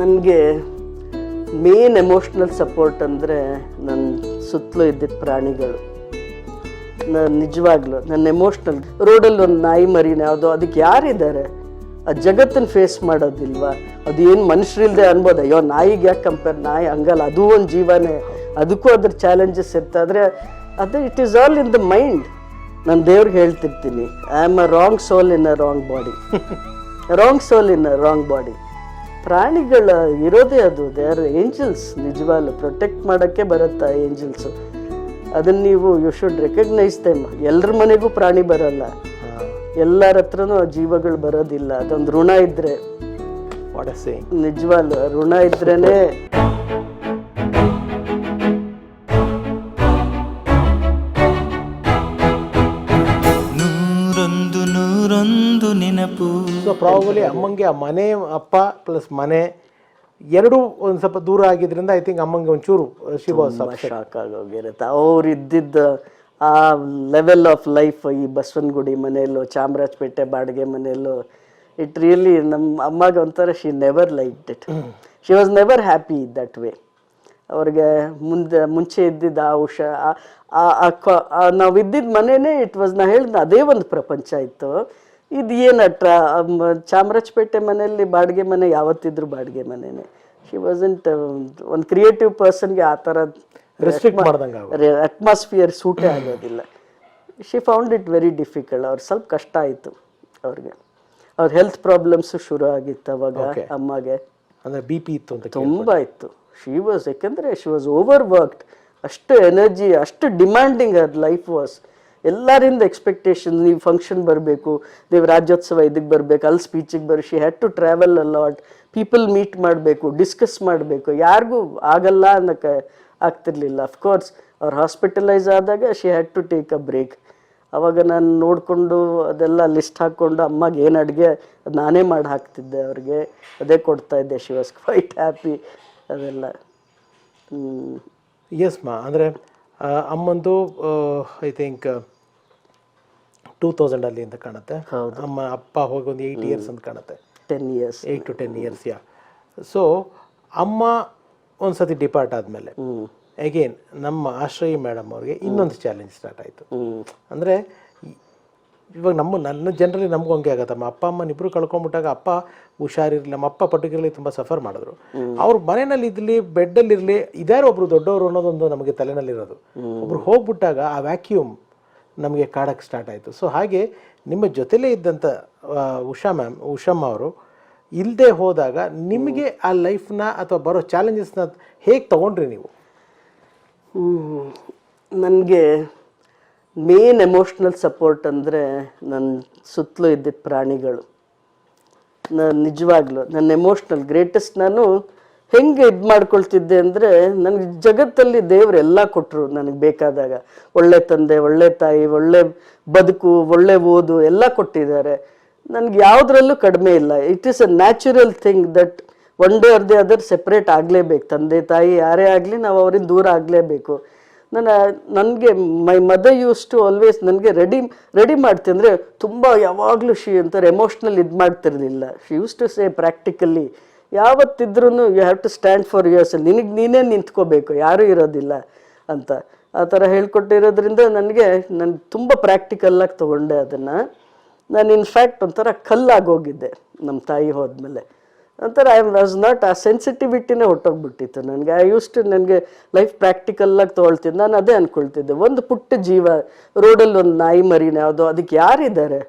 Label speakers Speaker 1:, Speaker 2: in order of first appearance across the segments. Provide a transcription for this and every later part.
Speaker 1: ನನಗೆ main emotional support ಅಂದರೆ ನನ್ನ ಸುತ್ತಲೂ ಇದ್ದಿದ್ದ ಪ್ರಾಣಿಗಳು. ನಾನು ನಿಜವಾಗ್ಲೂ ನನ್ನ ಎಮೋಷ್ನಲ್ ರೋಡಲ್ಲಿ ಒಂದು ನಾಯಿ ಮರಿನ ಯಾವುದೋ ಅದಕ್ಕೆ ಯಾರಿದ್ದಾರೆ? ಆ ಜಗತ್ತನ್ನು ಫೇಸ್ ಮಾಡೋದಿಲ್ವಾ? ಅದು ಏನು ಮನುಷ್ಯರಿಲ್ದೆ ಅನ್ಬೋದು? ಅಯ್ಯೋ, ನಾಯಿಗೆ ಯಾಕೆ ಕಂಪೇರ್ ನಾಯಿ ಹಂಗಲ್ಲ, ಅದು ಒಂದು ಜೀವನೇ. ಅದಕ್ಕೂ ಅದ್ರ ಚಾಲೆಂಜಸ್ ಇರ್ತದೆ ಆದರೆ ಅದು it is all in the mind ನಾನು ದೇವ್ರಿಗೆ ಹೇಳ್ತಿರ್ತೀನಿ I am a wrong soul in a wrong body wrong soul in a wrong body ಪ್ರಾಣಿಗಳ ಇರೋದೇ ಅದು. ದೇ ಆರ್ ಏಂಜಲ್ಸ್ ನಿಜವಾಗ್ಲು ಪ್ರೊಟೆಕ್ಟ್ ಮಾಡೋಕ್ಕೆ ಬರುತ್ತಾ ಏಂಜಲ್ಸು ಅದನ್ನು ನೀವು ಯು ಶುಡ್ ರೆಕಗ್ನೈಸ್ ದೆಮ್ ಎಲ್ಲರ ಮನೆಗೂ ಪ್ರಾಣಿ ಬರಲ್ಲ. ಎಲ್ಲರ ಹತ್ರನೂ ಆ ಜೀವಗಳು ಬರೋದಿಲ್ಲ. ಅದೊಂದು ಋಣ ಇದ್ದರೆ ನಿಜವಾಗ್ಲು ಋಣ ಇದ್ರೇ
Speaker 2: ಸೊ ಪ್ರಾಬಲಿ ಅಮ್ಮಂಗೆ ಆ ಮನೆ ಅಪ್ಪ ಪ್ಲಸ್ ಮನೆ ಎರಡೂ ಒಂದು ಸ್ವಲ್ಪ ದೂರ ಆಗಿದ್ರಿಂದ ಐ ಥಿಂಕ್ ಅಮ್ಮಂಗೆ ಒಂಚೂರು ಶಿವ
Speaker 1: ಶಾಕ್ ಆಗೋಗಿರುತ್ತೆ. ಅವ್ರು ಇದ್ದಿದ್ದ ಆ ಲೆವೆಲ್ ಆಫ್ ಲೈಫ್ ಈ ಬಸವನಗುಡಿ ಮನೆಯಲ್ಲೂ ಚಾಮರಾಜಪೇಟೆ ಬಾಡಿಗೆ ಮನೆಯಲ್ಲೂ ಇಟ್ ರಿಯಲಿ ನಮ್ಮ ಅಮ್ಮಗೆ ಒಂಥರ she never like it she was never happy that way ಅವ್ರಿಗೆ ಮುಂದೆ ಮುಂಚೆ ಇದ್ದಿದ್ದ ಆ ಉಷ ಆ- ನಾವು ಇದ್ದಿದ್ದ ಮನೆನೇ ಇಟ್ ವಾಸ್ ನಾ ಹೇಳಿದ ಅದೇ ಒಂದು ಪ್ರಪಂಚ ಇತ್ತು. ಇದು ಏನು ಅಟ್ರ ಚಾಮರಾಜಪೇಟೆ ಮನೆಯಲ್ಲಿ ಬಾಡಿಗೆ ಮನೆ ಯಾವತ್ತಿದ್ರು ಬಾಡಿಗೆ ಮನೆನೇ. ಶಿ ವಾಸಂಟ್ ಒಂದು ಕ್ರಿಯೇಟಿವ್ ಪರ್ಸನ್ಗೆ ಆ ಥರ ಅಟ್ಮಾಸ್ಫಿಯರ್ ಸೂಟೇ ಆಗೋದಿಲ್ಲ. She found it very difficult ಅವ್ರು ಸ್ವಲ್ಪ ಕಷ್ಟ ಆಯಿತು ಅವ್ರಿಗೆ. ಅವ್ರ ಹೆಲ್ತ್ ಪ್ರಾಬ್ಲಮ್ಸು ಶುರು ಆಗಿತ್ತು ಅವಾಗ ಅಮ್ಮಗೆ.
Speaker 2: ಅಂದರೆ ಬಿ ಪಿ ಇತ್ತು ಅಂತ
Speaker 1: ತುಂಬ ಇತ್ತು. ಶಿ ವಾಸ್ ಯಾಕೆಂದರೆ ಶಿ ವಾಸ್ ಓವರ್ ವರ್ಕ್ಡ್ ಅಷ್ಟು ಎನರ್ಜಿ ಅಷ್ಟು ಡಿಮ್ಯಾಂಡಿಂಗ್ ಅದು ಲೈಫ್ ವಾಸ್ ಎಲ್ಲರಿಂದ ಎಕ್ಸ್ಪೆಕ್ಟೇಷನ್ ನೀವು ಫಂಕ್ಷನ್ ಬರಬೇಕು, ನೀವು ರಾಜ್ಯೋತ್ಸವ ಇದಕ್ಕೆ ಬರಬೇಕು, ಅಲ್ಲಿ ಸ್ಪೀಚಿಗೆ ಬರೋ she had to travel a lot people meet ಮಾಡಬೇಕು ಡಿಸ್ಕಸ್ ಮಾಡಬೇಕು, ಯಾರಿಗೂ ಆಗಲ್ಲ ಅನ್ನೋಕ್ಕೆ ಆಗ್ತಿರ್ಲಿಲ್ಲ. ಅಫ್ಕೋರ್ಸ್ ಅವ್ರು ಹಾಸ್ಪಿಟಲೈಸ್ ಆದಾಗ she had to take a break ಅವಾಗ ನಾನು ನೋಡಿಕೊಂಡು ಅದೆಲ್ಲ ಲಿಸ್ಟ್ ಹಾಕ್ಕೊಂಡು ಅಮ್ಮಗೆ ಏನು ಅಡುಗೆ ನಾನೇ ಮಾಡಿ ಹಾಕ್ತಿದ್ದೆ ಅವ್ರಿಗೆ. ಅದೇ ಕೊಡ್ತಾ ಇದ್ದೆ ಶಿ ವಾಸ್ ಕ್ವೈಟ್ ಹ್ಯಾಪಿ ಅದೆಲ್ಲ.
Speaker 2: ಎಸ್ ಮಾ. ಅಂದರೆ ಅಮ್ಮಂದು ಐ ಥಿಂಕ್ ಟೂ ತೌಸಂಡಲ್ಲಿ ಅಂತ ಕಾಣುತ್ತೆ. ಅಮ್ಮ ಅಪ್ಪ ಹೋಗಿ ಒಂದು ಏಯ್ಟ್ ಇಯರ್ಸ್ ಅಂತ ಕಾಣುತ್ತೆ.
Speaker 1: Ten years
Speaker 2: eight to ten years yeah so ಅಮ್ಮ ಒಂದು ಸತಿ ಡಿಪಾರ್ಟ್ ಆದಮೇಲೆ ಅಗೇನ್ ನಮ್ಮ ಆಶ್ರಯಿ ಮೇಡಮ್ ಅವ್ರಿಗೆ ಇನ್ನೊಂದು ಚಾಲೆಂಜ್ ಸ್ಟಾರ್ಟ್ ಆಯಿತು. ಅಂದರೆ ಇವಾಗ ನಮ್ಮ ನನ್ನ ಜನರಲ್ಲಿ ನಮಗೂ ಹಂಗೆ ಆಗತ್ತಮ್ಮ ಅಪ್ಪ ಅಮ್ಮನ ಇಬ್ಬರು ಕಳ್ಕೊಂಡ್ಬಿಟ್ಟಾಗ ಅಪ್ಪ ಹುಷಾರಿರಲಿ ನಮ್ಮ ಅಪ್ಪ ಪರ್ಟಿಕ್ಯುಲರ್ಲಿ ತುಂಬ ಸಫರ್ ಮಾಡಿದ್ರು. ಅವ್ರ ಮನೆಯಲ್ಲಿ ಇದ್ಲಿ ಬೆಡ್ಡಲ್ಲಿರಲಿ ಇದಾರೆ ಒಬ್ರು ದೊಡ್ಡವರು ಅನ್ನೋದೊಂದು ನಮಗೆ ತಲೆನಲ್ಲಿರೋದು. ಒಬ್ರು ಹೋಗ್ಬಿಟ್ಟಾಗ ಆ ವ್ಯಾಕ್ಯೂಮ್ ನಮಗೆ ಕಾಡಕ್ಕೆ ಸ್ಟಾರ್ಟ್ ಆಯಿತು. ಸೊ ಹಾಗೆ ನಿಮ್ಮ ಜೊತೆಲೇ ಇದ್ದಂಥ ಉಷಾ ಮ್ಯಾಮ್ ಉಷಮ್ಮ ಅವರು ಇಲ್ಲದೆ ಹೋದಾಗ ನಿಮಗೆ ಆ ಲೈಫ್ನ ಅಥವಾ ಬರೋ ಚಾಲೆಂಜಸ್ನ ಹೇಗೆ ತಗೊಂಡ್ರಿ ನೀವು?
Speaker 1: ನನಗೆ ಮೇನ್ ಎಮೋಷ್ನಲ್ ಸಪೋರ್ಟ್ ಅಂದರೆ ನನ್ನ ಸುತ್ತಲೂ ಇದ್ದಿದ್ದ ಪ್ರಾಣಿಗಳು. ನಾನು ನಿಜವಾಗ್ಲೂ ನನ್ನ ಎಮೋಷ್ನಲ್ ಗ್ರೇಟೆಸ್ಟ್ ನಾನು ಹೆಂಗೆ ಇದು ಮಾಡ್ಕೊಳ್ತಿದ್ದೆ ಅಂದರೆ ನನಗೆ ಜಗತ್ತಲ್ಲಿ ದೇವರು ಎಲ್ಲ ಕೊಟ್ಟರು ನನಗೆ ಬೇಕಾದಾಗ. ಒಳ್ಳೆ ತಂದೆ, ಒಳ್ಳೆ ತಾಯಿ, ಒಳ್ಳೆ ಬದುಕು, ಒಳ್ಳೆ ಓದು ಎಲ್ಲ ಕೊಟ್ಟಿದ್ದಾರೆ. ನನಗೆ ಯಾವುದ್ರಲ್ಲೂ ಕಡಿಮೆ ಇಲ್ಲ. It is a natural thing that one day are the other separate ಆಗಲೇಬೇಕು. ತಂದೆ, ತಾಯಿ ಯಾರೇ ಆಗಲಿ ನಾವು ಅವರಿಂದ ದೂರ ಆಗಲೇಬೇಕು. ನನ್ನ, ನನಗೆ my mother used to always ನನಗೆ ರೆಡಿ ರೆಡಿ ಮಾಡ್ತೀನಿ ಅಂದರೆ ತುಂಬ ಯಾವಾಗಲೂ ಶಿ ಅಂತಾರೆ ಎಮೋಷ್ನಲ್ ಇದು ಮಾಡ್ತಿರಲಿಲ್ಲ. She used to say practically ಯಾವತ್ತಿದ್ರೂ you have to stand for yours ನಿನಗೆ ನೀನೇ ನಿಂತ್ಕೋಬೇಕು, ಯಾರೂ ಇರೋದಿಲ್ಲ ಅಂತ. ಆ ಥರ ಹೇಳ್ಕೊಟ್ಟಿರೋದ್ರಿಂದ ನನಗೆ, ನಾನು ತುಂಬ ಪ್ರಾಕ್ಟಿಕಲ್ಲಾಗಿ ತೊಗೊಂಡೆ ಅದನ್ನು. ನಾನು ಇನ್ಫ್ಯಾಕ್ಟ್ ಒಂಥರ ಕಲ್ಲಾಗೋಗಿದ್ದೆ ನಮ್ಮ ತಾಯಿ ಹೋದ್ಮೇಲೆ. ಒಂಥರ ಐ ವಾಸ್ ನಾಟ್ ಆ ಸೆನ್ಸಿಟಿವಿಟಿನೇ ಹೊಟ್ಟೋಗ್ಬಿಟ್ಟಿತ್ತು ನನಗೆ. ಐ ಯೂಸ್ ಟು ನನಗೆ ಲೈಫ್ ಪ್ರಾಕ್ಟಿಕಲ್ಲಾಗಿ ತೊಗೊಳ್ತಿದ್ದೆ. ನಾನು ಅದೇ ಅಂದ್ಕೊಳ್ತಿದ್ದೆ ಒಂದು ಪುಟ್ಟ ಜೀವ ರೋಡಲ್ಲಿ ಒಂದು ನಾಯಿ ಮರಿನ ಯಾವುದೋ, ಅದಕ್ಕೆ ಯಾರಿದ್ದಾರೆ?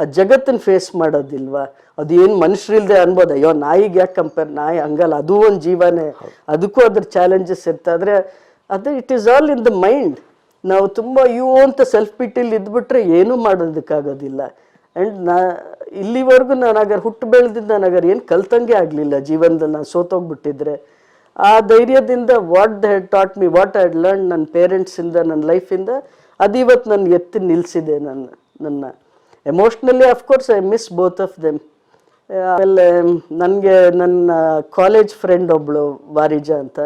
Speaker 1: ಆ ಜಗತ್ತನ್ನು ಫೇಸ್ ಮಾಡೋದಿಲ್ವಾ? ಅದು ಏನು ಮನುಷ್ಯರಿಲ್ದೆ ಅನ್ಬೋದು. ಅಯ್ಯೋ, ನಾಯಿಗೆ ಯಾಕೆ ಕಂಪೇರ್ ನಾಯಿ ಹಂಗಲ್ಲ, ಅದು ಒಂದು ಜೀವನೇ. ಅದಕ್ಕೂ ಅದ್ರ ಚಾಲೆಂಜಸ್ ಇರ್ತದೆ ಆದರೆ ಅದು it is all in the mind ನಾವು ತುಂಬ, ಯೂ ಅಂತ ಸೆಲ್ಫ್ ಪಿಟಿಲಿ ಇದ್ಬಿಟ್ರೆ ಏನೂ ಮಾಡೋದಕ್ಕಾಗೋದಿಲ್ಲ. ಆ್ಯಂಡ್ ನಾ, ಇಲ್ಲಿವರೆಗೂ ನಾನು ಅಗರ್ ಹುಟ್ಟು ಬೆಳೆದಿದ್ದ ನಾನು ಅಗರ್ ಏನು ಕಲ್ತಂಗೆ ಆಗಲಿಲ್ಲ ಜೀವನದಲ್ಲಿ ನಾನು ಸೋತೋಗ್ಬಿಟ್ಟಿದ್ರೆ. ಆ ಧೈರ್ಯದಿಂದ what the head taught me what I learn ನನ್ನ ಪೇರೆಂಟ್ಸಿಂದ ನನ್ನ ಲೈಫಿಂದ ಅದು ಇವತ್ತು ನನ್ನ ಎತ್ತಿ ನಿಲ್ಲಿಸಿದೆ ನನ್ನ ನನ್ನ emotionally of course I miss both of them ಆಮೇಲೆ ನನಗೆ ನನ್ನ ಕಾಲೇಜ್ ಫ್ರೆಂಡ್ ಒಬ್ಳು ವಾರಿಜಾ ಅಂತ.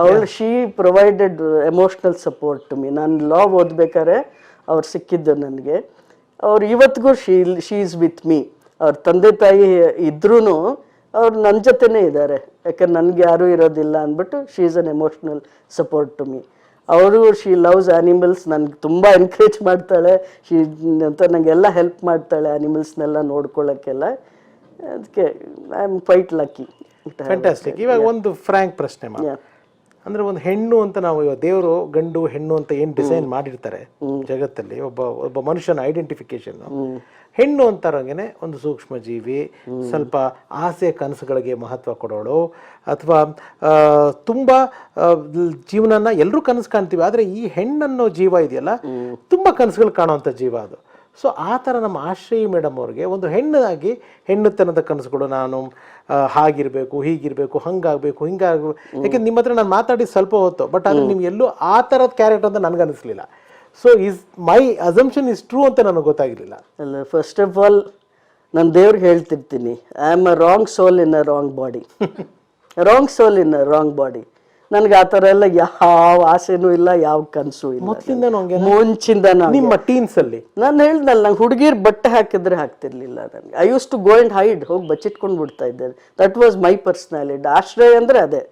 Speaker 1: ಅವಳು she provided emotional support to me ನಾನು ಲಾ ಓದ್ಬೇಕಾದ್ರೆ ಅವ್ರು ಸಿಕ್ಕಿದ್ದು ನನಗೆ. ಅವ್ರು ಇವತ್ತಿಗೂ she she is with me ಅವ್ರ ತಂದೆ ತಾಯಿ ಇದ್ರೂ ಅವ್ರು ನನ್ನ ಜೊತೆನೇ ಇದ್ದಾರೆ. ಯಾಕಂದ್ರೆ ನನಗೆ ಯಾರೂ ಇರೋದಿಲ್ಲ ಅಂದ್ಬಿಟ್ಟು she is an emotional support to me ಅವರು ಶಿ ಲವ್ಸ್ ಆ್ಯನಿಮಲ್ಸ್ ನನಗೆ ತುಂಬ ಎನ್ಕರೇಜ್ ಮಾಡ್ತಾಳೆ. ಶಿ ಅಂತ ನನಗೆಲ್ಲ ಹೆಲ್ಪ್ ಮಾಡ್ತಾಳೆ ಆ್ಯನಿಮಲ್ಸ್ನೆಲ್ಲ ನೋಡ್ಕೊಳ್ಳೋಕ್ಕೆಲ್ಲ ಅದಕ್ಕೆ I am quite lucky
Speaker 2: fantastic ಇವಾಗ ಒಂದು ಫ್ರ್ಯಾಂಕ್ ಪ್ರಶ್ನೆ ಮಾ
Speaker 1: Yeah.
Speaker 2: ಅಂದ್ರೆ ಒಂದು ಹೆಣ್ಣು ಅಂತ ನಾವು ಇವಾಗ ದೇವರು ಗಂಡು ಹೆಣ್ಣು ಅಂತ ಏನು ಡಿಸೈನ್ ಮಾಡಿರ್ತಾರೆ ಜಗತ್ತಲ್ಲಿ ಒಬ್ಬ ಒಬ್ಬ ಮನುಷ್ಯನ ಐಡೆಂಟಿಫಿಕೇಶನ್ ಹೆಣ್ಣು ಅಂತಾರಂಗೆ ಒಂದು ಸೂಕ್ಷ್ಮ ಜೀವಿ ಸ್ವಲ್ಪ ಆಸೆ ಕನಸುಗಳಿಗೆ ಮಹತ್ವ ಕೊಡೋಳು ಅಥವಾ ತುಂಬಾ ಜೀವನನ ಎಲ್ಲರೂ ಕನಸು ಕಾಣ್ತೀವಿ ಆದ್ರೆ ಈ ಹೆಣ್ಣನ್ನೋ ಜೀವ ಇದೆಯಲ್ಲ ತುಂಬಾ ಕನಸುಗಳು ಕಾಣುವಂತ ಜೀವ ಅದು. ಸೊ ಆ ಥರ ನಮ್ಮ ಆಶ್ರಯಿ ಮೇಡಮ್ ಅವ್ರಿಗೆ ಒಂದು ಹೆಣ್ಣಾಗಿ ಹೆಣ್ಣುತನದ ಕನಸುಗಳು ನಾನು ಹಾಗಿರಬೇಕು ಹೀಗಿರಬೇಕು ಹಂಗಾಗಬೇಕು ಹಿಂಗಾಗಬೇಕು. ಯಾಕೆಂದ್ರೆ ನಿಮ್ಮ ಹತ್ರ ನಾನು ಮಾತಾಡಿ ಸ್ವಲ್ಪ ಹೊತ್ತು ಬಟ್ ಆದ್ರೆ ನಿಮ್ಗೆ ಎಲ್ಲೂ ಆ ಥರದ ಕ್ಯಾರೆಕ್ಟರ್ ಅಂತ ನನಗೆ ಅನಿಸ್ಲಿಲ್ಲ. So is my assumption is true ಅಂತ ನನಗೆ ಗೊತ್ತಾಗಿರಲಿಲ್ಲ.
Speaker 1: ಅಲ್ಲ ಫಸ್ಟ್ ಆಫ್ ಆಲ್ ನಾನು ದೇವ್ರಿಗೆ ಹೇಳ್ತಿರ್ತೀನಿ. I am a wrong soul in a wrong body wrong soul in a wrong body ನನಗೆ ಆ ಥರ ಎಲ್ಲ ಯಾವ ಆಸೆನೂ ಇಲ್ಲ ಯಾವ ಕನಸು ಇಲ್ಲ ಮುಂಚಿಂದ ನಾನು
Speaker 2: ನಿಮ್ಮ ಟೀನ್ಸ್ ಅಲ್ಲಿ?
Speaker 1: ನಾನು ಹೇಳ್ದಲ್ಲ ನಂಗೆ ಹುಡುಗಿರ್ ಬಟ್ಟೆ ಹಾಕಿದ್ರೆ ಹಾಕ್ತಿರ್ಲಿಲ್ಲ ನನಗೆ. I used to go and hide ಹೋಗಿ ಬಚ್ಚಿಟ್ಕೊಂಡು ಬಿಡ್ತಾ ಇದ್ದೇನೆ. ದಟ್ ವಾಸ್ ಮೈ ಪರ್ಸ್ನಾಲಿಟಿ ಆಶ್ರಯ ಅಂದರೆ ಅದೇ.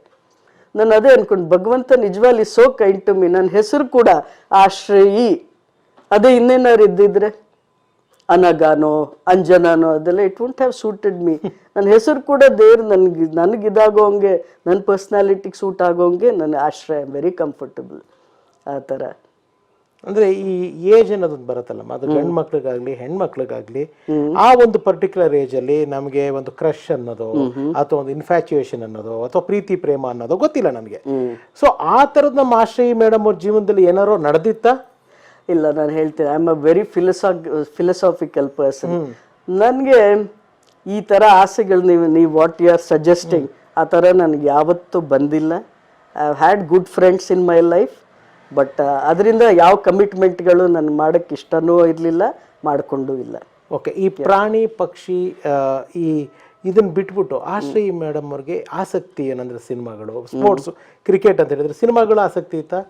Speaker 1: ನಾನು ಅದೇ ಅನ್ಕೊಂಡು ಭಗವಂತ ನಿಜವಾಗ್ಲಿ ಸೋ ಕೈಂಡ್ ಟು ಮೀ ನನ್ನ ಹೆಸರು ಕೂಡ ಆಶ್ರಯಿ. ಅದೇ ಇನ್ನೇನಾರು ಇದ್ದಿದ್ರೆ? ಅನಗಾನೋ ಅಂಜನಾನೋ ಅದೆಲ್ಲ it won't have suited me ನನ್ನ ಹೆಸರು ಕೂಡ ದೇವ್ರು ನನಗೆ ನನಗೆ ಇದಾಗೋಂಗೆ ನನ್ನ ಪರ್ಸ್ನಾಲಿಟಿಗೆ ಸೂಟ್ ಆಗೋಂಗೆ ನನ್ನ ಆಶ್ರಯ ವೆರಿ ಕಂಫರ್ಟಬಲ್ ಆ ಥರ.
Speaker 2: ಅಂದ್ರೆ ಈ ಏಜ್ ಅನ್ನೋದೊಂದು ಬರುತ್ತಲ್ಲ ಅದು ಗಂಡು ಮಕ್ಳಿಗಾಗ್ಲಿ ಹೆಣ್ಮಕ್ಳಿಗಾಗ್ಲಿ ಆ ಒಂದು ಪರ್ಟಿಕ್ಯುಲರ್ ಏಜ್ ಅಲ್ಲಿ ನಮಗೆ ಒಂದು ಕ್ರಶ್ ಅನ್ನೋದು ಅಥವಾ ಒಂದು ಇನ್ಫ್ಯಾಚುಯೇಷನ್ ಅನ್ನೋದು ಅಥವಾ ಪ್ರೀತಿ ಪ್ರೇಮ ಅನ್ನೋದು ಗೊತ್ತಿಲ್ಲ ನನಗೆ. ಸೊ ಆ ತರದ ನಮ್ಮ ಆಶ್ರಯಿ ಮೇಡಮ್ ಅವ್ರ ಜೀವನದಲ್ಲಿ ಏನಾರೋ ನಡೆದಿತ್ತಾ?
Speaker 1: ಇಲ್ಲ ನಾನು ಹೇಳ್ತೀನಿ. I am a very philoso philosophical person ನನಗೆ ಈ ಥರ ಆಸೆಗಳು ನೀವು ನೀವು ವಾಟ್ ಯು ಆರ್ ಸಜೆಸ್ಟಿಂಗ್ ಆ ಥರ ನನಗೆ ಯಾವತ್ತೂ ಬಂದಿಲ್ಲ. I had good friends in my life but ಅದರಿಂದ ಯಾವ ಕಮಿಟ್ಮೆಂಟ್ಗಳು ನಾನು ಮಾಡೋಕ್ಕೆ ಇಷ್ಟನೂ ಇರಲಿಲ್ಲ ಮಾಡಿಕೊಂಡು ಇಲ್ಲ.
Speaker 2: ಓಕೆ ಈ ಪ್ರಾಣಿ ಪಕ್ಷಿ ಈ ಇದನ್ನು ಬಿಟ್ಬಿಟ್ಟು ಆಶ್ರೀ ಮೇಡಮ್ ಅವ್ರಿಗೆ ಆಸಕ್ತಿ ಏನಂದ್ರೆ ಸಿನಿಮಾಗಳು ಸ್ಪೋರ್ಟ್ಸ್ ಕ್ರಿಕೆಟ್ ಅಂತ ಹೇಳಿದ್ರೆ ಸಿನಿಮಾಗಳು ಆಸಕ್ತಿ ಇತ್ತಾ?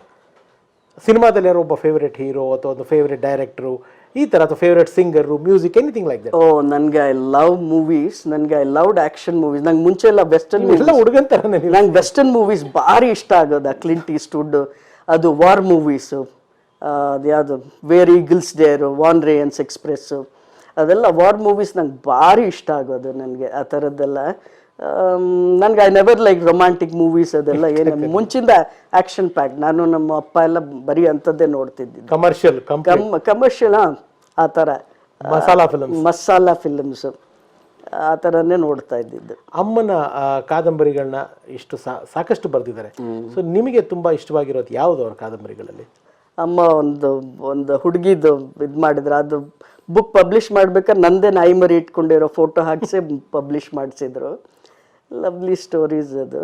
Speaker 2: ಸಿನಿಮಾದಲ್ಲಿ ಯಾರೋ ಒಬ್ಬ ಫೇವ್ರೆಟ್ ಹೀರೋ ಅಥವಾ ಒಂದು ಫೇವ್ರೆಟ್ ಡೈರೆಕ್ಟ್ರು ಈ ಥರ ಅಥವಾ favourite singer music anything like that
Speaker 1: oh ನನಗೆ ಐ ಲವ್ ಮೂವೀಸ್ ನನಗೆ ಐ ಲವ್ಡ್ ಆ್ಯಕ್ಷನ್ ಮೂವೀಸ್ ನಂಗೆ ಮುಂಚೆ ಎಲ್ಲ ವೆಸ್ಟರ್ನ್
Speaker 2: ಎಲ್ಲ ಹುಡುಗನ್ ಥರ
Speaker 1: ನಂಗೆ ವೆಸ್ಟರ್ನ್ ಮೂವೀಸ್ ಭಾರಿ ಇಷ್ಟ ಆಗೋದು. ಕ್ಲಿಂಟ್ ಸ್ಟುಡ್ ಅದು ವಾರ್ ಮೂವೀಸು ಅದು ಯಾವುದು? Where Eagles Dare Von Ryan's Express ಅದೆಲ್ಲ ವಾರ್ ಮೂವೀಸ್ ನಂಗೆ ಭಾರಿ ಇಷ್ಟ ಆಗೋದು ನನಗೆ ಆ ಥರದ್ದೆಲ್ಲ ನನಗೆ I never like romantic movies ಅದೆಲ್ಲ ಏನು ಮುಂಚಿಂದ ಆ್ಯಕ್ಷನ್ ಪ್ಯಾಕ್ ನಾನು ನಮ್ಮ ಅಪ್ಪ ಎಲ್ಲ ಬರೀ ಅಂಥದ್ದೇ ನೋಡ್ತಿದ್ದಿದ್ದು
Speaker 2: ಕಮರ್ಷಿಯಲ್
Speaker 1: ಕಮರ್ಷಿಯಲ್ ಆ ಥರ.
Speaker 2: ಮಸಾಲಾ ಫಿಲಮ್
Speaker 1: ಮಸಾಲಾ ಫಿಲಮ್ಸ್ ಆ ಥರನೇ ನೋಡ್ತಾ ಇದ್ದಿದ್ದು.
Speaker 2: ಅಮ್ಮನ ಕಾದಂಬರಿಗಳನ್ನ ಇಷ್ಟು ಸಾಕಷ್ಟು ಬರೆದಿದ್ದಾರೆ. ಸೊ ನಿಮಗೆ ತುಂಬ ಇಷ್ಟವಾಗಿರೋದು ಯಾವುದು ಅವ್ರ ಕಾದಂಬರಿಗಳಲ್ಲಿ?
Speaker 1: ಅಮ್ಮ ಒಂದು ಒಂದು ಹುಡುಗಿದು ಇದು ಮಾಡಿದ್ರೆ ಅದು ಬುಕ್ ಪಬ್ಲಿಷ್ ಮಾಡ್ಬೇಕಾದ್ರೆ ನಂದೇ ನಾಯಿ ಮರಿ ಇಟ್ಕೊಂಡಿರೋ ಫೋಟೋ ಹಾಕಿಸಿ ಪಬ್ಲಿಷ್ ಮಾಡಿಸಿದ್ರು. ಲವ್ಲಿ ಸ್ಟೋರೀಸ್ ಅದು.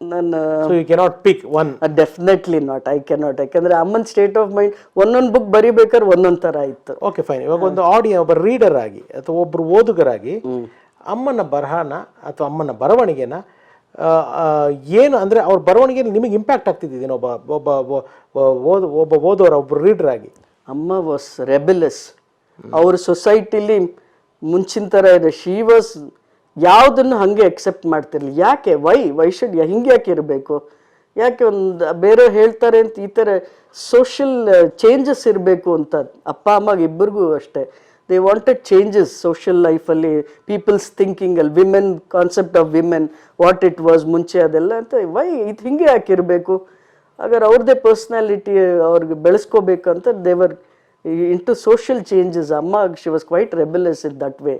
Speaker 1: ನಾನು
Speaker 2: you cannot pick one
Speaker 1: definitely not I cannot ಯಾಕಂದ್ರೆ ಅಮ್ಮನ ಸ್ಟೇಟ್ ಆಫ್ ಮೈಂಡ್ ಒಂದೊಂದು ಬುಕ್ ಬರಿಬೇಕಾದ್ರೆ ಒಂದೊಂದು ಥರ ಇತ್ತು.
Speaker 2: ಓಕೆ ಫೈನ್ ಇವಾಗ ಒಂದು ಆಡಿಯೋ ಒಬ್ಬ ರೀಡರ್ ಆಗಿ ಅಥವಾ ಒಬ್ರು ಓದುಗರಾಗಿ ಅಮ್ಮನ ಬರಹನ ಅಥವಾ ಅಮ್ಮನ ಬರವಣಿಗೆನ ಏನು ಅಂದ್ರೆ ಅವ್ರ ಬರವಣಿಗೆಯಲ್ಲಿ ನಿಮಗೆ ಇಂಪ್ಯಾಕ್ಟ್ ಆಗ್ತಿದ್ದೇನೆ ಒಬ್ಬ ಒಬ್ಬ ಓದು ಒಬ್ಬ ಓದೋರ ಒಬ್ಬರು ರೀಡರ್ ಆಗಿ.
Speaker 1: ಅಮ್ಮ ವಾಸ್ ರೆಬೆಲಸ್ ಅವ್ರ ಸೊಸೈಟಿಲಿ ಮುಂಚಿನ ಥರ ಇದೆ. ಶಿ ವಾಸ್ ಯಾವುದನ್ನು ಹಾಗೆ ಅಕ್ಸೆಪ್ಟ್ ಮಾಡ್ತಿರ್ಲಿ. ಯಾಕೆ? ವೈ ವೈ ಶುಡ್ ಹಿಂಗೆ ಯಾಕೆ ಇರಬೇಕು? ಯಾಕೆ ಒಂದು ಬೇರೆ ಹೇಳ್ತಾರೆ ಅಂತ ಈ ಥರ ಸೋಷಿಯಲ್ ಚೇಂಜಸ್ ಇರಬೇಕು ಅಂತ ಅಪ್ಪ, ಅಮ್ಮ ಇಬ್ಬರಿಗೂ ಅಷ್ಟೇ. ದೇ ವಾಂಟೆಡ್ ಚೇಂಜಸ್ ಸೋಷಿಯಲ್ ಲೈಫಲ್ಲಿ people's ಥಿಂಕಿಂಗಲ್ಲಿ women concept of women what it was ಮುಂಚೆ ಅದೆಲ್ಲ ಅಂತ. ವೈ ಇದು ಹಿಂಗೆ ಯಾಕೆ ಇರಬೇಕು? ಹಾಗಾದ್ರೆ ಅವ್ರದ್ದೇ ಪರ್ಸ್ನಾಲಿಟಿ ಅವ್ರಿಗೆ ಬೆಳೆಸ್ಕೋಬೇಕಂತ they were into social changes ಅಮ್ಮ she was quite rebellious in that way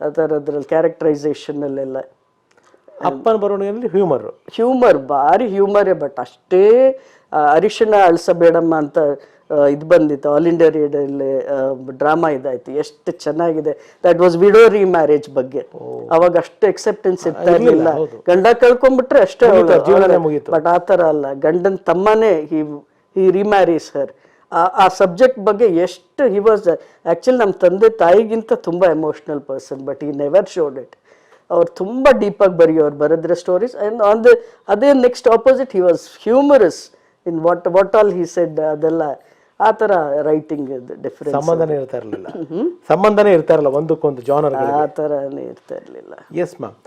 Speaker 1: ಆ ಥರದ್ರಲ್ಲಿ ಕ್ಯಾರೆಕ್ಟರೈಸೇಷನಲ್ಲೆಲ್ಲ
Speaker 2: ಅಪ್ಪನ ಬರವಣಿಗೆಯಲ್ಲಿ ಹ್ಯೂಮರ್
Speaker 1: ಹ್ಯೂಮರ್ ಭಾರಿ ಹ್ಯೂಮರೇ ಬಟ್ ಅಷ್ಟೇ ಅರಿಶಿಣ ಅಳಿಸಬೇಡಮ್ಮ ಅಂತ ಇದು ಬಂದಿತ್ತು. ಆಲ್ ಇಂಡಿಯಾ ರೇಡಿಯೋಲ್ಲಿ ಡ್ರಾಮಾ ಇದಾಯ್ತು. ಎಷ್ಟು ಚೆನ್ನಾಗಿದೆ. That was widow remarriage ಬಗ್ಗೆ ಅವಾಗ ಅಷ್ಟು ಎಕ್ಸೆಪ್ಟೆನ್ಸ್ ಇರ್ತಾ ಇರಲಿಲ್ಲ ಗಂಡ ಕಳ್ಕೊಂಡ್ಬಿಟ್ರೆ ಅಷ್ಟೇ. ಬಟ್ ಆ ಥರ ಅಲ್ಲ. ಗಂಡನ ತಮ್ಮನೇ ಹಿ ಹಿ ರಿಮ್ಯಾರೀಸ್ ಹರ್ ಆ ಸಬ್ಜೆಕ್ಟ್ ಬಗ್ಗೆ ಎಷ್ಟು ಹಿ ವಾಸ್ ಆ್ಯಕ್ಚುಲಿ ನಮ್ಮ ತಂದೆ ತಾಯಿಗಿಂತ ತುಂಬ emotional person but he never showed it ಅವ್ರು ತುಂಬ ಡೀಪಾಗಿ ಬರೆಯೋರು ಬರೆದ್ರೆ ಸ್ಟೋರೀಸ್ ಆ್ಯಂಡ್ ಆನ್ ದ ಅದೇ next opposite he was humorous in what what all he said ಅದೆಲ್ಲ ಆ ಥರ ರೈಟಿಂಗ್ ಡಿಫ್ರೆನ್ಸ್
Speaker 2: ಸಂಬಂಧನೇ ಇರ್ತಾ ಇರಲಿಲ್ಲ. ಸಂಬಂಧನೇ ಇರ್ತಾ ಇರಲಿಲ್ಲ ಒಂದಕ್ಕೊಂದು ಜಾನರ್
Speaker 1: ಆ ಥರನೇ ಇರ್ತಾ ಇರಲಿಲ್ಲ.
Speaker 2: ಎಸ್ ಮ್ಯಾಮ್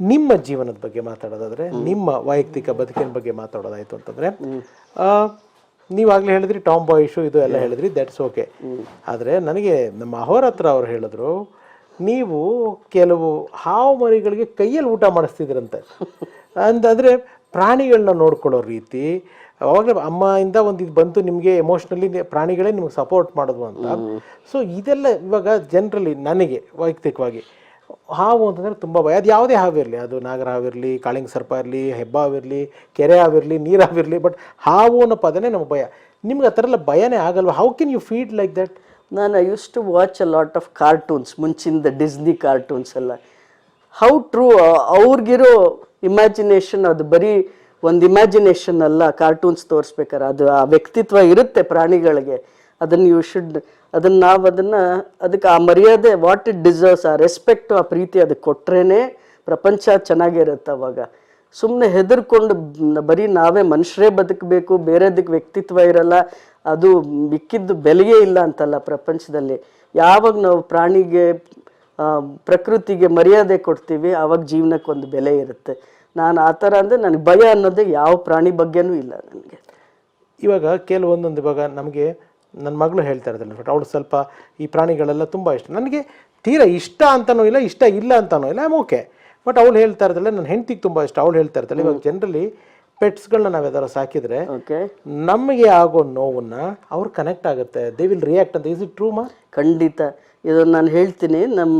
Speaker 2: ನಿಮ್ಮ ಜೀವನದ ಬಗ್ಗೆ ಮಾತಾಡೋದಾದ್ರೆ ನಿಮ್ಮ ವೈಯಕ್ತಿಕ ಬದುಕಿನ ಬಗ್ಗೆ ಮಾತಾಡೋದಾಯಿತು ಅಂತಂದರೆ ನೀವಾಗಲೇ ಹೇಳಿದ್ರಿ ಟಾಮ್ ಬಾಯ್ಸು ಇದು ಎಲ್ಲ ಹೇಳಿದ್ರಿ ದಟ್ಸ್ ಓಕೆ ಆದರೆ ನನಗೆ ನಮ್ಮ ಅಹೋರಾತ್ರ ಅವ್ರು ಹೇಳಿದ್ರು ನೀವು ಕೆಲವು ಹಾವು ಮರಿಗಳಿಗೆ ಕೈಯಲ್ಲಿ ಊಟ ಮಾಡಿಸ್ತಿದ್ರಂತೆ. ಅಂತಂದರೆ ಪ್ರಾಣಿಗಳನ್ನ ನೋಡ್ಕೊಳ್ಳೋ ರೀತಿ ಅವಾಗಲೇ ಅಮ್ಮಯಿಂದ ಒಂದು ಇದು ಬಂತು ನಿಮಗೆ ಎಮೋಷ್ನಲಿ ಪ್ರಾಣಿಗಳೇ ನಿಮ್ಗೆ ಸಪೋರ್ಟ್ ಮಾಡೋದು ಅಂತ. ಸೊ ಇದೆಲ್ಲ ಇವಾಗ ಜನರಲಿ ನನಗೆ ವೈಯಕ್ತಿಕವಾಗಿ ಹಾವು ಅಂತಂದರೆ ತುಂಬ ಭಯ. ಅದು ಯಾವುದೇ ಹಾವಿರಲಿ ಅದು ನಾಗರ ಹಾವಿರಲಿ ಕಾಳಿಂಗ ಸರ್ಪ ಇರಲಿ, ಹೆಬ್ಬ ಹಾವಿರಲಿ ಕೆರೆ ಹಾವಿರಲಿ ನೀರಾವಿರಲಿ ಬಟ್ ಹಾವು ಅನ್ನೋ ಪದನೇ ನಮಗೆ ಭಯ. ನಿಮ್ಗೆ ಆ ಥರ ಎಲ್ಲ ಭಯನೇ ಆಗಲ್ವಾ? How can you feed like that
Speaker 1: ನಾನು I used to watch a lot of cartoons ಮುಂಚಿಂದ Disney cartoons ಎಲ್ಲ. ಹೌ ಟ್ರೂ ಅವ್ರಿಗಿರೋ ಇಮ್ಯಾಜಿನೇಷನ್ ಅದು ಬರೀ ಒಂದು ಇಮ್ಯಾಜಿನೇಷನ್ ಅಲ್ಲ ಕಾರ್ಟೂನ್ಸ್ ತೋರಿಸ್ಬೇಕಾರೆ, ಅದು ಆ ವ್ಯಕ್ತಿತ್ವ ಇರುತ್ತೆ ಪ್ರಾಣಿಗಳಿಗೆ. ಅದನ್ನು ಯು ಶುಡ್ ಅದನ್ನು ನಾವು ಅದನ್ನು, ಅದಕ್ಕೆ ಆ ಮರ್ಯಾದೆ ವಾಟ್ ಇಟ್ ಡಿಸರ್ವ್ಸ್ ಆ ರೆಸ್ಪೆಕ್ಟು ಆ ಪ್ರೀತಿ ಅದಕ್ಕೆ ಕೊಟ್ರೇ ಪ್ರಪಂಚ ಚೆನ್ನಾಗಿರುತ್ತೆ ಅವಾಗ. ಸುಮ್ಮನೆ ಹೆದರ್ಕೊಂಡು ಬರೀ ನಾವೇ ಮನುಷ್ಯರೇ ಬದುಕಬೇಕು ಬೇರೆದಕ್ಕೆ ವ್ಯಕ್ತಿತ್ವ ಇರಲ್ಲ, ಅದು ಮಿಕ್ಕಿದ್ದು ಬೆಲೆಯೇ ಇಲ್ಲ ಅಂತಲ್ಲ ಪ್ರಪಂಚದಲ್ಲಿ. ಯಾವಾಗ ನಾವು ಪ್ರಾಣಿಗೆ ಪ್ರಕೃತಿಗೆ ಮರ್ಯಾದೆ ಕೊಡ್ತೀವಿ ಆವಾಗ ಜೀವನಕ್ಕೆ ಒಂದು ಬೆಲೆ ಇರುತ್ತೆ. ನಾನು ಆ ಥರ ಅಂದರೆ ನನಗೆ ಭಯ ಅನ್ನೋದೇ ಯಾವ ಪ್ರಾಣಿ ಬಗ್ಗೆನೂ ಇಲ್ಲ ನನಗೆ.
Speaker 2: ಇವಾಗ ಕೆಲವೊಂದೊಂದು ಇವಾಗ ನಮಗೆ ನನ್ನ ಮಗಳು ಹೇಳ್ತಾ ಇರೋದಿಲ್ಲ ಬಟ್ ಅವಳು ಸ್ವಲ್ಪ ಈ ಪ್ರಾಣಿಗಳೆಲ್ಲ ತುಂಬ ಇಷ್ಟ. ನನಗೆ ತೀರಾ ಇಷ್ಟ ಅಂತನೂ ಇಲ್ಲ ಇಷ್ಟ ಇಲ್ಲ ಅಂತನೂ ಇಲ್ಲ ಐಮ್ ಓಕೆ ಬಟ್ ಅವಳು ಹೇಳ್ತಾ ಇರೋದಿಲ್ಲ ನನ್ನ ಹೆಂಡತಿಗೆ ತುಂಬ ಇಷ್ಟ. ಅವಳು ಹೇಳ್ತಾ ಇರ್ತಾಳೆ ಇವಾಗ ಜನರಲಿ ಪೆಟ್ಸ್ಗಳನ್ನ ನಾವು ಯಾವ್ದಾರು ಸಾಕಿದ್ರೆ
Speaker 1: ಓಕೆ
Speaker 2: ನಮಗೆ ಆಗೋ ನೋವನ್ನ ಅವ್ರು ಕನೆಕ್ಟ್ ಆಗುತ್ತೆ. ದೇ ವಿಲ್ ರಿಯಾಕ್ಟ್ ಅಂತ. ಇಸ್ ಇಟ್ ಟ್ರೂ ಮಾ
Speaker 1: ಖಂಡಿತ. ಇದು ನಾನು ಹೇಳ್ತೀನಿ ನಮ್ಮ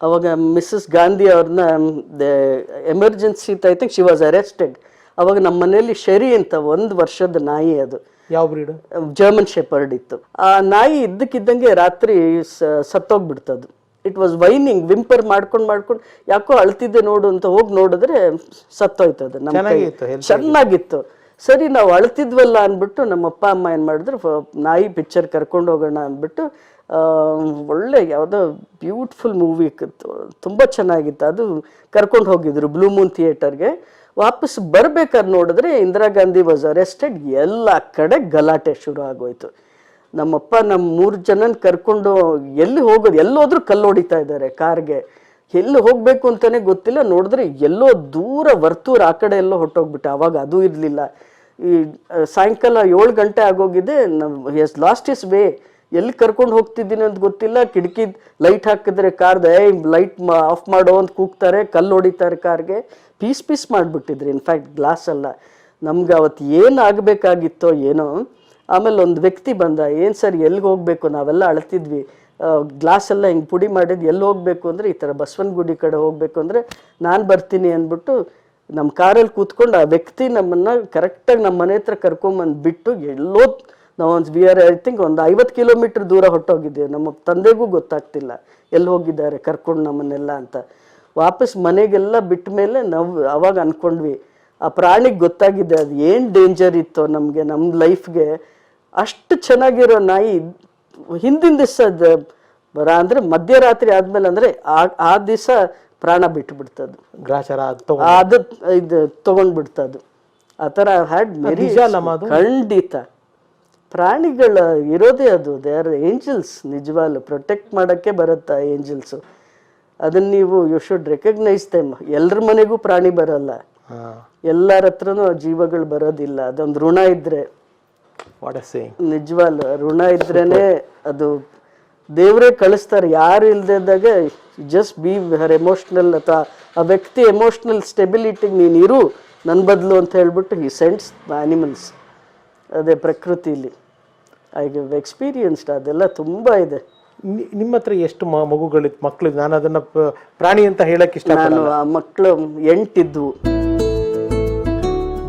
Speaker 1: ಅವಾಗ ಮಿಸ್ಸಸ್ ಗಾಂಧಿ ಅವ್ರನ್ನ emergency I think she was arrested ಅವಾಗ ನಮ್ಮ ಮನೆಯಲ್ಲಿ ಶರಿ ಅಂತ ಒಂದು ವರ್ಷದ ನಾಯಿ ಅದು.
Speaker 2: ಯಾವ ಬ್ರೀಡ್?
Speaker 1: ಜರ್ಮನ್ ಶೆಪರ್ಡ್ ಇತ್ತು. ಆ ನಾಯಿ ಇದ್ದಕ್ಕಿದ್ದಂಗೆ ರಾತ್ರಿ ಸತ್ತೋಗ್ಬಿಡ್ತದು ಇಟ್ ವಾಸ್ ವೈನಿಂಗ್ ವಿಂಪರ್ ಮಾಡ್ಕೊಂಡು ಮಾಡ್ಕೊಂಡು ಯಾಕೋ ಅಳ್ತಿದ್ದೆ ನೋಡು ಅಂತ ಹೋಗಿ ನೋಡಿದ್ರೆ ಸತ್ತೋಯ್ತದೆ ನಮ್ಮ
Speaker 2: ಚೆನ್ನಾಗಿತ್ತು,
Speaker 1: ಸರಿ ನಾವು ಅಳ್ತಿದ್ವಲ್ಲ ಅಂದ್ಬಿಟ್ಟು ನಮ್ಮ ಅಪ್ಪ ಅಮ್ಮ ಏನು ಮಾಡಿದ್ರು ನಾಯಿ ಪಿಕ್ಚರ್ ಕರ್ಕೊಂಡು ಹೋಗೋಣ ಅಂದ್ಬಿಟ್ಟು ಒಳ್ಳೆ ಯಾವುದೋ ಬ್ಯೂಟಿಫುಲ್ ಮೂವಿ ತುಂಬ ಚೆನ್ನಾಗಿತ್ತು. ಅದು ಕರ್ಕೊಂಡು ಹೋಗಿದ್ರು ಬ್ಲೂ ಮೂನ್ ಥಿಯೇಟರ್ಗೆ ವಾಪಸ್ ಬರ್ಬೇಕಾದ್ರೆ ನೋಡಿದ್ರೆ ಇಂದಿರಾ ಗಾಂಧಿ ವಾಸ್ ಅರೆಸ್ಟೆಡ್ ಎಲ್ಲ ಕಡೆ ಗಲಾಟೆ ಶುರು ಆಗೋಯ್ತು. ನಮ್ಮಪ್ಪ ನಮ್ಮ ಮೂರು ಜನನ ಕರ್ಕೊಂಡು ಎಲ್ಲಿ ಹೋಗೋದು, ಎಲ್ಲೋದ್ರೂ ಕಲ್ಲು ಹೊಡಿತಾ ಇದ್ದಾರೆ ಕಾರ್ಗೆ. ಎಲ್ಲಿ ಹೋಗಬೇಕು ಅಂತಾನೆ ಗೊತ್ತಿಲ್ಲ. ನೋಡಿದ್ರೆ ಎಲ್ಲೋ ದೂರ ವರ್ತೂರ್ ಆ ಕಡೆ ಎಲ್ಲೋ ಹೊಟ್ಟೋಗ್ಬಿಟ್ಟೆ ಅವಾಗ ಅದು ಇರಲಿಲ್ಲ. ಈ ಸಾಯಂಕಾಲ ಏಳು ಗಂಟೆ ಆಗೋಗಿದೆ. ನಮ್ಮ ಎಸ್ ಲಾಸ್ಟ್ ಇಸ್ ವೇ ಎಲ್ಲಿ ಕರ್ಕೊಂಡು ಹೋಗ್ತಿದ್ದೀನಿ ಅಂತ ಗೊತ್ತಿಲ್ಲ. ಕಿಟಕಿ ಲೈಟ್ ಹಾಕಿದ್ರೆ ಕಾರ್ದ ಏ ಲೈಟ್ ಆಫ್ ಮಾಡೋ ಅಂತ ಕೂಗ್ತಾರೆ. ಕಲ್ಲು ಹೊಡಿತಾರೆ ಕಾರ್ಗೆ. ಪೀಸ್ ಪೀಸ್ ಮಾಡಿಬಿಟ್ಟಿದ್ರು. ಇನ್ಫ್ಯಾಕ್ಟ್ ಗ್ಲಾಸ್ ಅಲ್ಲ ನಮ್ಗೆ ಅವತ್ತು ಏನು ಆಗಬೇಕಾಗಿತ್ತೋ ಏನೋ, ಆಮೇಲೆ ಒಂದು ವ್ಯಕ್ತಿ ಬಂದ, ಏನು ಸರ್, ಎಲ್ಲಿಗೆ ಹೋಗಬೇಕು? ನಾವೆಲ್ಲ ಅಳ್ತಿದ್ವಿ. ಗ್ಲಾಸ್ ಎಲ್ಲ ಹಿಂಗೆ ಪುಡಿ ಮಾಡಿದ್ದು ಎಲ್ಲಿ ಹೋಗಬೇಕು? ಅಂದರೆ ಈ ಥರ ಬಸವನಗುಡಿ ಕಡೆ ಹೋಗಬೇಕು ಅಂದರೆ ನಾನು ಬರ್ತೀನಿ ಅಂದ್ಬಿಟ್ಟು ನಮ್ಮ ಕಾರಲ್ಲಿ ಕೂತ್ಕೊಂಡು ಆ ವ್ಯಕ್ತಿ ನಮ್ಮನ್ನು ಕರೆಕ್ಟಾಗಿ ನಮ್ಮ ಮನೆ ಹತ್ರ ಕರ್ಕೊಂಬಂದು ಬಿಟ್ಟು ಎಲ್ಲೋ ನಾವು ಒಂದು ವಿ ಆರ್ ಐ ಥಿಂಕ್ ಒಂದು ಐವತ್ತು ಕಿಲೋಮೀಟ್ರ್ ದೂರ ಹೊಟ್ಟೋಗಿದ್ದೇವೆ ನಮ್ಮ ತಂದೆಗೂ ಗೊತ್ತಾಗ್ತಿಲ್ಲ. ಎಲ್ಲಿ ಹೋಗಿದ್ದಾರೆ, ಕರ್ಕೊಂಡು ನಮ್ಮನ್ನೆಲ್ಲ ಅಂತ. ವಾಪಸ್ ಮನೆಗೆಲ್ಲ ಬಿಟ್ಟ ಮೇಲೆ ನಾವು ಅವಾಗ ಅಂದ್ಕೊಂಡ್ವಿ ಆ ಪ್ರಾಣಿಗೆ ಗೊತ್ತಾಗಿದೆ ಅದು ಏನು ಡೇಂಜರ್ ಇತ್ತೋ ನಮಗೆ ನಮ್ಮ ಲೈಫ್ಗೆ ಅಷ್ಟು ಚೆನ್ನಾಗಿರೋ ನಾಯಿ ಹಿಂದಿನ ದಿವಸ ಬರ ಅಂದರೆ ಮಧ್ಯರಾತ್ರಿ ಆದಮೇಲೆ ಅಂದರೆ ಆ ಆ ದಿವಸ ಪ್ರಾಣ ಬಿಟ್ಟುಬಿಡ್ತದು
Speaker 2: ಗ್ರಾಚಾರ ಅದು
Speaker 1: ಇದು ತೊಗೊಂಡ್ಬಿಡ್ತದು ಆ ಥರ ಹ್ಯಾಡ್
Speaker 2: ಮೆರಿ
Speaker 1: ಖಂಡಿತ. ಪ್ರಾಣಿಗಳ ಇರೋದೇ ಅದು ದೇ ಆರ್ ಏಂಜಲ್ಸ್ ನಿಜವಾಗ್ಲು. ಪ್ರೊಟೆಕ್ಟ್ ಮಾಡೋಕ್ಕೆ ಬರುತ್ತಾ ಏಂಜಲ್ಸು ಅದನ್ನ ನೀವು ಯು ಶುಡ್ ರೆಕಗ್ನೈಸ್ ದೆಮ್ ಎಲ್ಲರ ಮನೆಗೂ ಪ್ರಾಣಿ ಬರಲ್ಲ.
Speaker 2: ಹಾಂ.
Speaker 1: ಎಲ್ಲರ ಹತ್ರನೂ ಆ ಜೀವಗಳು ಬರೋದಿಲ್ಲ. ಅದೊಂದು ಋಣ ಇದ್ರೆ. ನಿಜವಲ್ಲ ಋಣ ಇದ್ರೇನೆ ಅದು ದೇವರೇ ಕಳಿಸ್ತಾರೆ. ಯಾರು ಇಲ್ದಿದ್ದಾಗ ಜಸ್ಟ್ ಬಿ ಹರ್ ಎಮೋಷ್ನಲ್ ಅಥವಾ ಆ ವ್ಯಕ್ತಿ ಎಮೋಷ್ನಲ್ ಸ್ಟೆಬಿಲಿಟಿಗೆ ನೀನು ಇರು ನನ್ನ ಬದಲು ಅಂತ ಹೇಳ್ಬಿಟ್ಟು ಈ ಸೆಂಟ್ಸ್ ಆನಿಮಲ್ಸ್ ಅದೇ ಪ್ರಕೃತಿಲಿ. ಐ ಎಕ್ಸ್ಪೀರಿಯನ್ಸ್ಡ್ ಅದೆಲ್ಲ ತುಂಬ ಇದೆ.
Speaker 2: ನಿಮ್ಮ ಹತ್ರ ಎಷ್ಟು ಮಗುಗಳಿತ್ತು ಮಕ್ಕಳು ನಾನು ಅದನ್ನ ಪ್ರಾಣಿ ಅಂತ ಹೇಳಕ್ ಇಷ್ಟ
Speaker 1: ನಾನು ಮಕ್ಕಳು ಎಂಟಿದ್ವು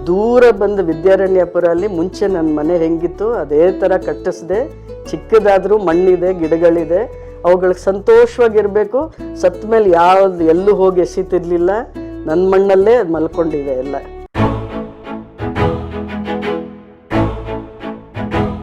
Speaker 1: ದೂರ ಬಂದ ವಿದ್ಯಾರಣ್ಯಪುರ ಅಲ್ಲಿ ಮುಂಚೆ ನನ್ನ ಮನೆ ಹೆಂಗಿತ್ತು, ಅದೇ ಥರ ಕಟ್ಟಿಸ್ದೆ. ಚಿಕ್ಕದಾದ್ರೂ ಮಣ್ಣಿದೆ, ಗಿಡಗಳಿದೆ. ಅವುಗಳಿಗೆ ಸಂತೋಷವಾಗಿರ್ಬೇಕು. ಸತ್ತ ಮೇಲೆ ಯಾವ್ದು ಎಲ್ಲೂ ಹೋಗಿ ಎಸಿತಿರ್ಲಿಲ್ಲ. ನನ್ನ ಮಣ್ಣಲ್ಲೇ ಮಲ್ಕೊಂಡಿದೆ ಎಲ್ಲ.